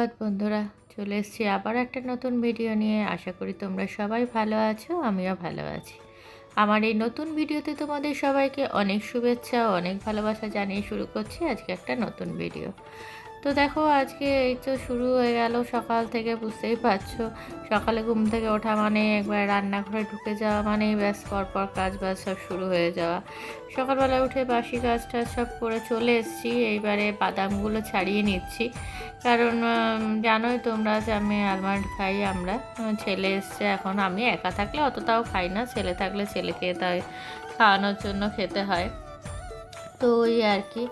সুপ্রভাত বন্ধুরা, চলে এসছি আবার একটা নতুন ভিডিও নিয়ে। আশা করি তোমরা সবাই ভালো আছো, আমিও ভালো আছি। আমার এই নতুন ভিডিওতে তোমাদের সবাইকে অনেক শুভেচ্ছা, অনেক ভালোবাসা জানিয়ে শুরু করছি আজকে একটা নতুন ভিডিও। তো দেখো আজকে এই তো শুরু হয়ে গেল সকাল থেকে, বুঝতেই পারছ। সকালে ঘুম থেকে ওঠা মানে একবার রান্নাঘরে ঢুকে যাওয়া মানেই ব্যাস, পরপর কাজ বাজ সব শুরু হয়ে যাওয়া। সকালবেলা উঠে বাসি কাজ টাজ সব করে চলে এসেছি, এইবারে বাদামগুলো ছাড়িয়ে নিচ্ছি। কারণ জানোই তোমরা যে আমি আলমন্ড খাই আমরা ছেলে এসছে এখন, আমি একা থাকলে অতটাও খাই না, ছেলে থাকলে ছেলেকে তাই খাওয়ানোর জন্য খেতে হয়। তো ওই আর কি।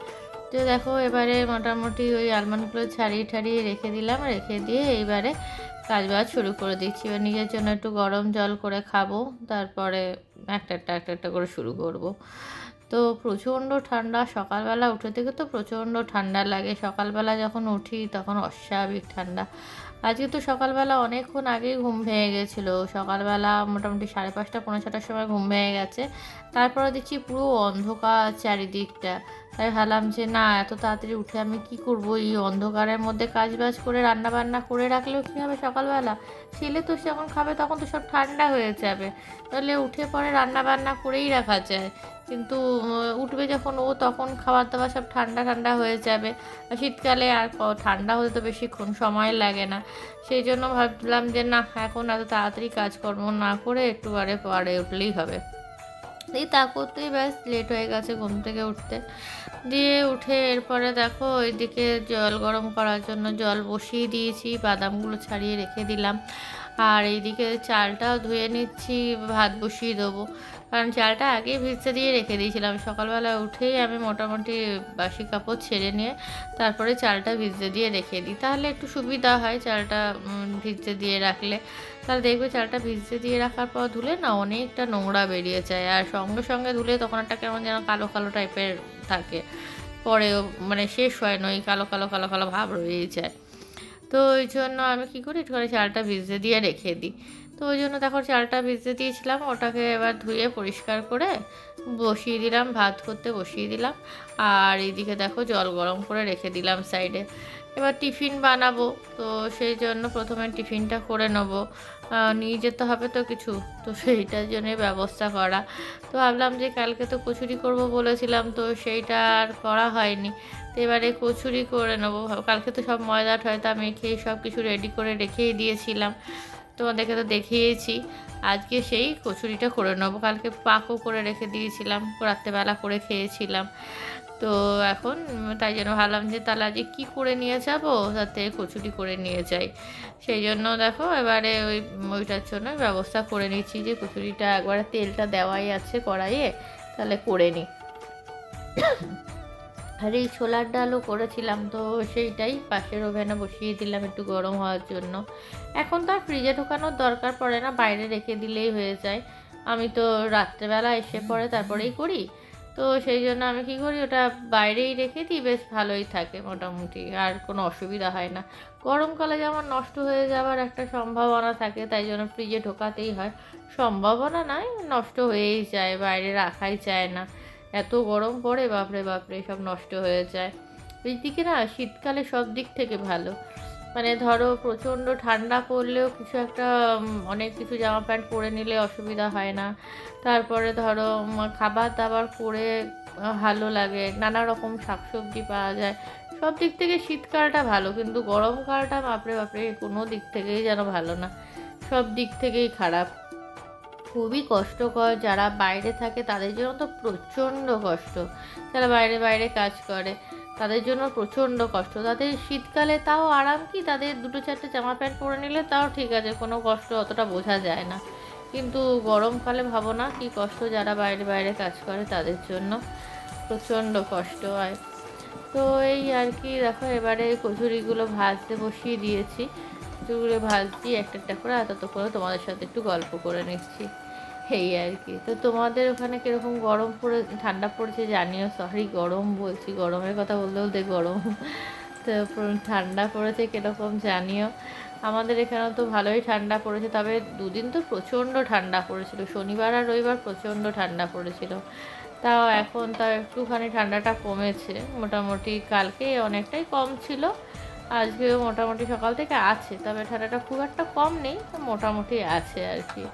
তো দেখো, এবারে মোটামুটি ওই আলমন্ডগুলো ছাড়িয়ে ঠাড়িয়ে রেখে দিলাম, রেখে দিয়ে এইবারে কাজ বাজ শুরু করে দিচ্ছি। এবার নিজের জন্য একটু গরম জল করে খাব, তারপরে একটা একটা একটা একটা করে শুরু করব। তো প্রচণ্ড ঠান্ডা, সকালবেলা উঠে থেকে তো প্রচণ্ড ঠান্ডা লাগে। সকালবেলা যখন উঠি তখন অস্বাভাবিক ঠান্ডা। আজকে তো সকালবেলা অনেকক্ষণ আগেই ঘুম ভেঙে গেছিল। সকালবেলা মোটামুটি সাড়ে পাঁচটা পনেরো ছটার সময় ঘুম ভেঙে গেছে। তারপরে দেখছি পুরো অন্ধকার চারিদিকটা। তাই ভাবলাম যে, না, এত তাড়াতাড়ি উঠে আমি কি করব? এই অন্ধকারের মধ্যে কাজ বাজ করে রান্না বান্না করে রাখলেও কী হবে সকালবেলা? ছেলে তো যখন খাবে, তখন তো সব ঠান্ডা হয়ে যাবে। তাহলে উঠে পরে রান্না বান্না করেই রাখা যায়। কিন্তু উঠবে যখন ও, তখন খাবার দাবার সব ঠান্ডা ঠান্ডা হয়ে যাবে। শীতকালে আর ঠান্ডা হতে তো বেশিক্ষণ সময় লাগে না। সেই জন্য ভাবলাম যে, না, এখন এত তাড়াতাড়ি কাজকর্ম না করে একটু বারে পরে উঠলেই হবে। এই তা করতেই ব্যাস লেট হয়ে গেছে ঘুম থেকে উঠতে। দিয়ে উঠে এরপরে দেখো, ওইদিকে জল গরম করার জন্য জল বসিয়ে দিয়েছি, বাদামগুলো ছাড়িয়ে রেখে দিলাম। আর এইদিকে চালটাও ধুয়ে নিচ্ছি, ভাত বসিয়ে দেবো। কারণ চালটা আগেই ভিজতে দিয়ে রেখে দিয়েছিলাম। সকালবেলা উঠেই আমি মোটামুটি বাসি কাপড় ছেড়ে নিয়ে তারপরে চালটা ভিজতে দিয়ে রেখে দিই। তাহলে একটু সুবিধা হয় চালটা ভিজতে দিয়ে রাখলে। তাহলে দেখবে চালটা ভিজতে দিয়ে রাখার পর ধুলে না অনেকটা নোংরা বেরিয়ে যায়। আর সঙ্গে সঙ্গে ধুলে তখন একটা কেমন যেন কালো কালো টাইপের থাকে। পরেও মানে শেষ হয় না, ওই কালো কালো কালো কালো ভাব রয়েই যায়। তো ওই জন্য আমি কী করি একটু চালটা ভিজতে দিয়ে রেখে দিই। তো ওই জন্য দেখো চালটা ভিজতে দিয়েছিলাম, ওটাকে এবার ধুয়ে পরিষ্কার করে বসিয়ে দিলাম, ভাত করতে বসিয়ে দিলাম। আর এইদিকে দেখো জল গরম করে রেখে দিলাম সাইডে। এবার টিফিন বানাবো, তো সেই জন্য প্রথমে টিফিনটা করে নেব। নিয়ে যেতে হবে তো কিছু, তো সেইটার জন্যে ব্যবস্থা করা। তো ভাবলাম যে কালকে তো কচুরি করব বলেছিলাম, তো সেইটা আর করা হয়নি। এবারে কচুরি করে নেব। কালকে তো সব ময়দা টয়দা মেখে সব কিছু রেডি করে রেখেই দিয়েছিলাম। তোমাদেরকে তো দেখিয়েছি। আজকে সেই কচুরিটা করে নেব। কালকে পাকও করে রেখে দিয়েছিলাম। রাত্রেবেলা করে খেয়েছিলাম। তো এখন তাই জন্য ভাবলাম যে তাহলে আজকে কী করে নিয়ে যাব? তাতে কচুরি করে নিয়ে যাই। সেই জন্য দেখো এবারে ওই, ওইটার জন্য ব্যবস্থা করে নিচ্ছি যে কচুরিটা একবারে তেলটা দেওয়াই আছে কড়াইয়ে। তাহলে করে নিই আর এই ছোলার ডালও করেছিলাম, তো সেইটাই পাশের ওভেনে বসিয়ে দিলাম একটু গরম হওয়ার জন্য। এখন তো আর ফ্রিজে ঢোকানোর দরকার পড়ে না, বাইরে রেখে দিলেই হয়ে যায়। আমি তো রাত্রেবেলা এসে পরে তারপরেই করি। তো সেই জন্য আমি কী করি, ওটা বাইরেই রেখে দিই, বেশ ভালোই থাকে মোটামুটি, আর কোনো অসুবিধা হয় না। গরমকালে যেমন নষ্ট হয়ে যাওয়ার একটা সম্ভাবনা থাকে, তাই জন্য ফ্রিজে ঢোকাতেই হয়। সম্ভাবনা নয় নষ্ট হয়েই যায়, বাইরে রাখাই যায় না। এত গরম পড়ে, বাপরে বাপরে, সব নষ্ট হয়ে যায়। এইদিকে না, শীতকালে সব দিক থেকে ভালো। মানে ধরো, প্রচণ্ড ঠান্ডা পড়লেও কিছু একটা অনেক কিছু জামা প্যান্ট পরে নিলে অসুবিধা হয় না। তারপরে ধরো খাবার দাবার করে ভালো লাগে, নানা রকম শাকসবজি পাওয়া যায়। সব দিক থেকে শীতকালটা ভালো, কিন্তু গরমকালটা বাপরে বাপরে, কোনো দিক থেকেই যেন ভালো না। সব দিক থেকেই খারাপ। খুবই কষ্টকর, যারা বাইরে থাকে তাদের জন্য তো প্রচণ্ড কষ্ট। যারা বাইরে বাইরে কাজ করে তাদের জন্য প্রচণ্ড কষ্ট। তাদের শীতকালে তাও আরাম কি? তাদের দুটো চারটে জামা প্যান্ট পরে নিলে তাও ঠিক আছে, কোনো কষ্ট অতটা বোঝা যায় না। কিন্তু গরমকালে ভাবো না কি কষ্ট যারা বাইরে বাইরে কাজ করে তাদের জন্য প্রচণ্ড কষ্ট হয়। তো এই আর কি, দেখো এবারে কচুরিগুলো ভাজতে বসিয়ে দিয়েছি। কচুরিগুলো ভাজছি একটা একটা করে তত করে তোমাদের সাথে একটু গল্প করে নিচ্ছি। এই আর কি। তো তোমাদের ওখানে কীরকম গরম পড়ে, ঠান্ডা পড়েছে জানিও সরি গরম বলছি, গরমের কথা বলতে বলতে গরম। তো ঠান্ডা পড়েছে কীরকম জানিও। আমাদের এখানেও তো ভালোই ঠান্ডা পড়েছে, তবে দুদিন তো প্রচণ্ড ঠান্ডা পড়েছিল। শনিবার আর রবিবার প্রচণ্ড ঠান্ডা পড়েছিল। তাও এখন তাও একটুখানি ঠান্ডাটা কমেছে। মোটামুটি কালকে অনেকটাই কম ছিল। আজকেও মোটামুটি সকাল থেকে আছে, তবে ঠান্ডাটা খুব একটা কম নেই, মোটামুটি আছে আর কি।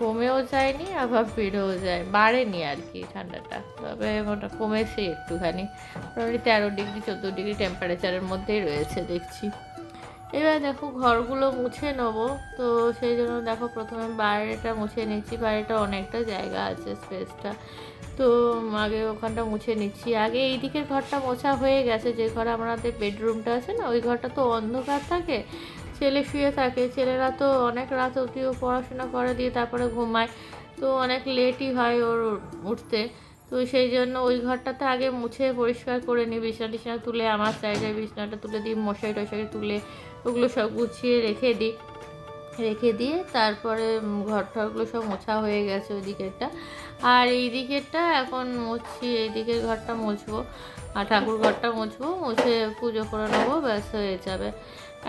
কমেও যায়নি, আবার বেড়েও যায়, বাড়েনি আর কি ঠান্ডাটা, তবে মোটা, কমেছে একটুখানি। মোটামুটি তেরো ডিগ্রি, চোদ্দ ডিগ্রি টেম্পারেচারের মধ্যেই রয়েছে, দেখছি। এবার দেখো ঘরগুলো মুছে নেব, তো সেই জন্য দেখো প্রথমে বাইরেটা মুছে নিচ্ছি, বাইরেটা অনেকটা জায়গা আছে স্পেসটা তো আগে ওখানটা মুছে নিচ্ছি। আগে এই দিকের ঘরটা মোছা হয়ে গেছে, যে ঘরে আমাদের বেডরুমটা আছে না, ওই ঘরটা তো অন্ধকার থাকে, ছেলে শুয়ে থাকে। ছেলেরা তো অনেক রাত অবধিও পড়াশোনা করে, দিয়ে তারপরে ঘুমায়। তো অনেক লেটই হয় ওর উঠতে। তো সেই জন্য ওই ঘরটাতে আগে মুছে পরিষ্কার করে নিই, বিছনা টিছনা তুলে, আমার সাইডের বিছনাটা তুলে দিই, মশারি টশারি তুলে, ওগুলো সব গুছিয়ে রেখে দিই। রেখে দিয়ে তারপরে ঘর টরগুলো সব মোছা হয়ে গেছে ওই দিকেরটা। আর এই দিকেরটা এখন মুছছি এই দিকের ঘরটা মুছবো। আর ঠাকুর ঘরটা মুছবো, মুছে পুজো করে নেব, ব্যাস হয়ে যাবে।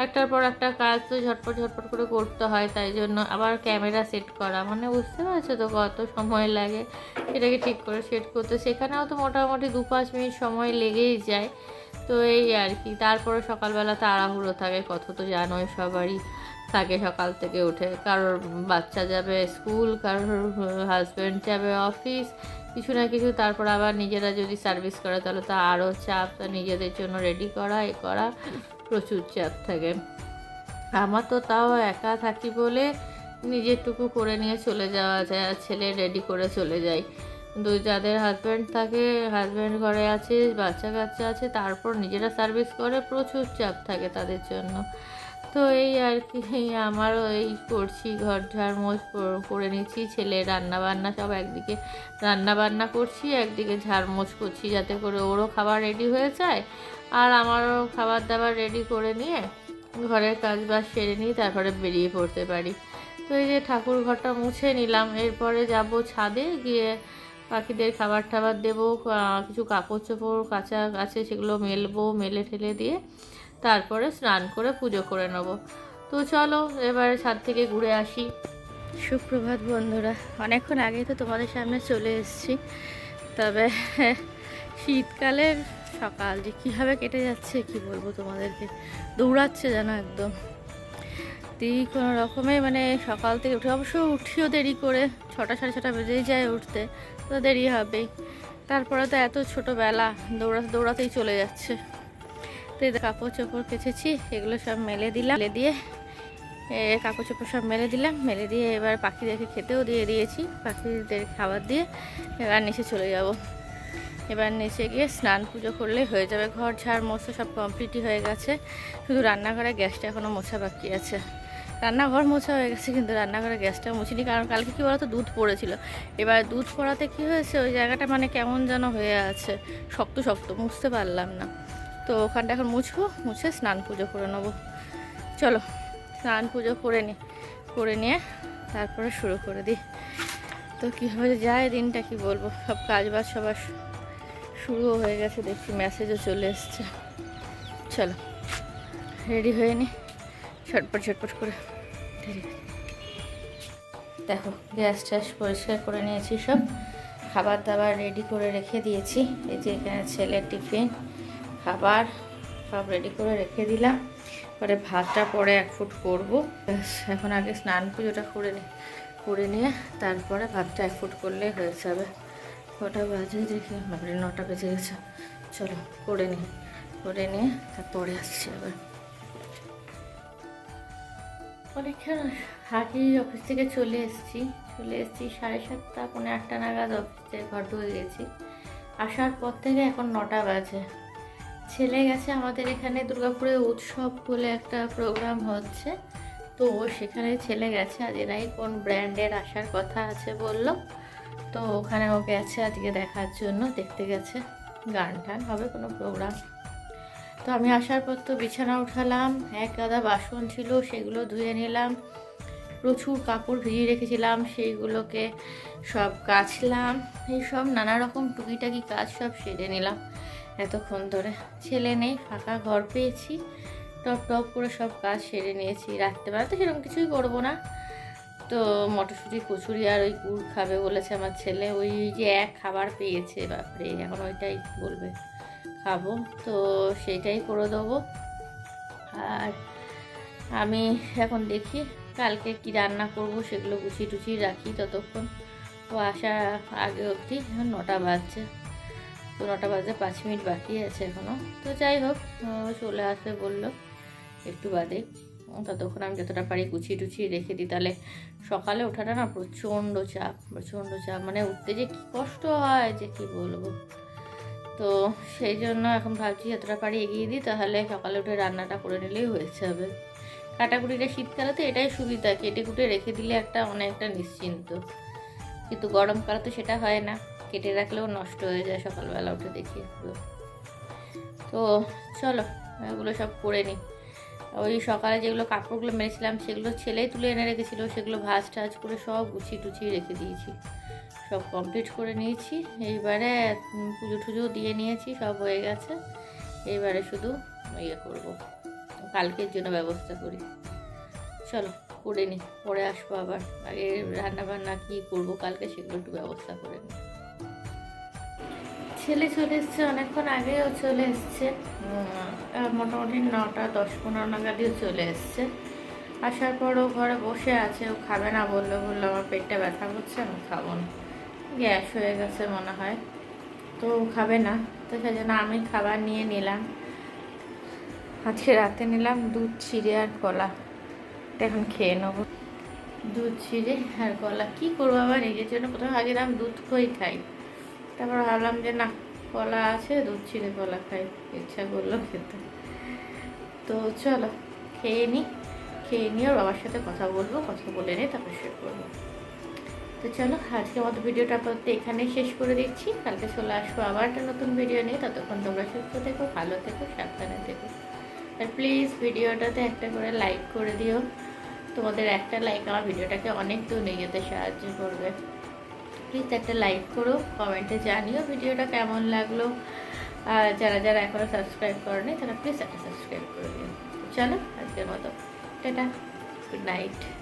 একটার পর একটা কাজ তো ঝটপট ঝটপট করে করতে হয়, তাই জন্য আবার ক্যামেরা সেট করা। মানে বুঝতে পারছ তো কত সময় লাগে সেটাকে ঠিক করে সেট করতে। সেখানেও তো মোটামুটি দু পাঁচ মিনিট সময় লেগেই যায়। তো এই আর কি, তারপরে সকালবেলা তাড়াহুড়ো থাকে কত তো জানোই সবারই। থাকে সকাল থেকে উঠে। কারোর বাচ্চা যাবে স্কুল, কারোর হাজব্যান্ড যাবে অফিস কিছু না কিছু। তারপর আবার নিজেরা যদি সার্ভিস করে, তাহলে তো আরও চাপ, তা নিজেদের জন্য রেডি করা, এ করা, প্রচুর চাপ থাকে। আমার তো তাও একা থাকি বলে নিজেরটুকু করে নিয়ে চলে যাওয়া যায়, আর ছেলে রেডি করে চলে যায়। কিন্তু যাদের হাজব্যান্ড থাকে হাজব্যান্ড ঘরে আছে, বাচ্চা কাচ্চা আছে, তারপর নিজেরা সার্ভিস করে, প্রচুর চাপ থাকে তাদের জন্য। তো এই আর কি আমারও এই করছি ঘর ঝাড় মোছ করে নিচ্ছি, ছেলে রান্না বান্না সব একদিকে রান্না বান্না করছি, একদিকে ঝাড় মোছ করছি যাতে করে ওরও খাবার রেডি হয়ে যায় আর আমারও খাবার দাবার রেডি করে নিয়ে ঘরের কাজ বাজ সেরে নিয়ে তারপরে বেরিয়ে পড়তে পারি। তো এই যে ঠাকুর ঘরটা মুছে নিলাম, এরপরে যাব ছাদে গিয়ে পাখিদের খাবার টাবার দেবো কিছু কাপড় চোপড় কাঁচা আছে সেগুলো মেলবো, মেলে ঠেলে দিয়ে তারপরে স্নান করে পুজো করে নেব। তো চলো, এবারে ছাদ থেকে ঘুরে আসি। সুপ্রভাত বন্ধুরা, অনেকক্ষণ আগেই তো তোমাদের সামনে চলে এসেছি। তবে শীতকালের সকাল যে কীভাবে কেটে যাচ্ছে, কি বলব তোমাদেরকে? দৌড়াচ্ছে যেন একদম। তুই কোনো রকমে মানে সকাল থেকে উঠে, অবশ্য উঠিও দেরি করে, ছটা সাড়ে ছটা বেজেই যায় উঠতে, তো দেরি হবেই। তারপরে তো এত ছোটোবেলা, দৌড়া, দৌড়াতেই চলে যাচ্ছে। তো কাপড় চোপড় কেচেছি, এগুলো সব মেলে দিলাম, মেলে দিয়ে কাপড় চোপড় সব মেলে দিলাম, মেলে দিয়ে এবার পাখিদেরকে খেতেও দিয়ে দিয়েছি, পাখিদের খাবার দিয়ে এবার নিচে চলে যাব। এবার নিচে গিয়ে স্নান পুজো করলে হয়ে যাবে, ঘর ঝাড় মোছা সব কমপ্লিটই হয়ে গেছে, শুধু রান্নাঘরে গ্যাসটা এখনও মোছা বাকি আছে। রান্নাঘর মোছা হয়ে গেছে, কিন্তু রান্নাঘরে গ্যাসটা মুছিনি, কারণ কালকে কী বলতো, দুধ পড়েছিল। এবার দুধ পড়াতে কী হয়েছে, ওই জায়গাটা মানে কেমন যেন হয়ে আছে, শক্ত শক্ত মুছতে পারলাম না। তো ওখানটা এখন মুছবো, মুছে স্নান পুজো করে নেব। চলো, স্নান পুজো করে নি, করে নিয়ে তারপরে শুরু করে দিই। তো কীভাবে যায় দিনটা কি বলব? সব কাজ বাজ সবার শুরুও হয়ে গেছে, দেখছি মেসেজও চলে এসছে। চলো রেডি হয়ে নি ছটপট ছটপট করে। দেখো, গ্যাস ট্যাস পরিষ্কার করে নিয়েছি সব। খাবার দাবার রেডি করে রেখে দিয়েছি। এই যে এখানে ছেলের টিফিন। খাবার সব রেডি করে রেখে দিলাম। পরে ভাতটা পরে এক ফুট করব। এখন আগে স্নান পুজোটা করে নি করে নিয়ে তারপরে ভাতটা এক ফুট করলেই হয়ে যাবে। কটা বাজে দেখি, বাপরে, নটা বেজে গেছে। চলো, করে নি করে নিয়ে তারপরে আসছি আবার। অনেকক্ষণ আগে অফিস থেকে চলে এসেছি। চলে এসেছি সাড়ে সাতটা, পৌনে আটটা নাগাদ অফিসে ঘর ঢুকে গেছি। আসার পর থেকে এখন নটা বাজে। ছেলে গেছে আমাদের এখানে দুর্গাপুরে উৎসব বলে একটা প্রোগ্রাম হচ্ছে। তো সেখানে ছেলে গেছে, আজ এরাই কোন ব্র্যান্ডের আসার কথা আছে বলল। তো ওখানে ও গেছে আজকে দেখার জন্য, দেখতে গেছে। গান টান হবে কোনো প্রোগ্রাম তো আমি আসার পর তো বিছানা উঠালাম, এক গাদা বাসন ছিল, সেগুলো ধুয়ে নিলাম। প্রচুর কাপড় ভিজিয়ে রেখেছিলাম, সেইগুলোকে সব কাচলাম এইসব নানা রকম টুকিটাকি কাজ সব সেরে নিলাম। এতক্ষণ ধরে। ছেলে নেই, ফাঁকা ঘর পেয়েছি। টপ টপ করে সব কাজ সেরে নিয়েছি। রাত্রেবেলা তো সেরকম কিছুই করব না। তো মটরশুঁটি, কচুরি আর ওই গুড় খাবে বলেছে আমার ছেলে। ওই যে এক খাবার পেয়েছে, বাপরে, এখন ওইটাই বলবে। খাব। তো সেইটাই করে দেবো। আর আমি এখন দেখি কালকে কি রান্না করব, সেগুলো গুছিয়ে টুছিয়ে রাখি ততক্ষণ। ও আসা আগে অবধি, নটা বাজছে। তো নটা বাজে, পাঁচ মিনিট বাকি আছে এখনও তো যাই হোক চলে আসবে বলল একটু বাদে। ততক্ষণ আমি যতটা পারি গুছিয়ে টুছিয়ে রেখে দিই। তাহলে সকালে ওঠাটা না প্রচণ্ড চাপ প্রচণ্ড চাপ। মানে উঠতে যে কী কষ্ট হয়, যে কি বলব। তো সেই জন্য এখন ভাবছি যতটা পারি এগিয়ে দিই, তাহলে সকালে উঠে রান্নাটা করে নিলেই হয়ে যাবে। কাটাকুটিটা শীতকালে তো এটাই সুবিধা, কেটে কুটে রেখে দিলে একটা অনেকটা নিশ্চিন্ত। কিন্তু গরমকালে তো সেটা হয় না। কেটে রাখলেও নষ্ট হয়ে যায় সকালবেলা উঠে দেখি একটু তো চলো, এগুলো সব করে নিই ওই সকালে যেগুলো কাপড়গুলো মেরেছিলাম সেগুলো ছেলেই তুলে এনে রেখেছিলো, সেগুলো ভাজ টাজ করে সব গুছিয়ে টুছিয়ে রেখে দিয়েছি। সব কমপ্লিট করে নিয়েছি, এইবারে পুজো টুজো দিয়ে নিয়েছি, সব হয়ে গেছে। এইবারে শুধু ইয়ে করব, কালকের জন্য ব্যবস্থা করি। চলো, করে নিই পরে আসব আবার। আগে রান্না বান্না কী করব কালকে সেগুলো একটু ব্যবস্থা করে নিই ছেলে চলে এসছে অনেকক্ষণ আগেও চলে এসছে। মোটামুটি নটা দশ পনেরো নাগাদিও চলে এসছে। আসার পর ও ঘরে বসে আছে ও খাবে না বলল বলল আমার পেটটা ব্যথা করছে আমি খাব না। গ্যাস হয়ে গেছে মনে হয় তো ও খাবে না। তো সেই জন্য আমি খাবার নিয়ে নিলাম। আজকে রাতে নিলাম দুধ চিড়ে আর কলা। এখন খেয়ে নেব। দুধ চিড়ে আর কলা। কী করব আবার? নিজের জন্য প্রথমে ভাবছিলাম দুধ খই খাই। তারপর ভাবলাম যে, না, কলা আছে, দুধ, চিড়ে কলা খাই। ইচ্ছা করল খেতে। তো চলো, খেয়ে নিই খেয়ে নিয়ে বাবার সাথে কথা বলব, কথা বলে নিয়ে তারপর শেষ করব তো চলো আজকে মতো ভিডিওটা আপাতত এখানেই শেষ করে দিচ্ছি। কালকে চলে আসব আবার একটা নতুন ভিডিও নিয়ে। ততক্ষণ তোমরা সুস্থ থেকো, ভালো থেকো, সাবধানে থেকো। আর প্লিজ ভিডিওটাতে একটা করে লাইক করে দিও। তোমাদের একটা লাইক আমার ভিডিওটাকে অনেক দূর নিয়ে যেতে সাহায্য করবে। প্লিজ একটা লাইক করো, কমেন্টে জানিও ভিডিওটা কেমন লাগল। আর যারা যারা এখনও সাবস্ক্রাইব করেনি, তারা প্লিজ একটা সাবস্ক্রাইব করে দিও। চলো, আজকের মতো। Tata, good night.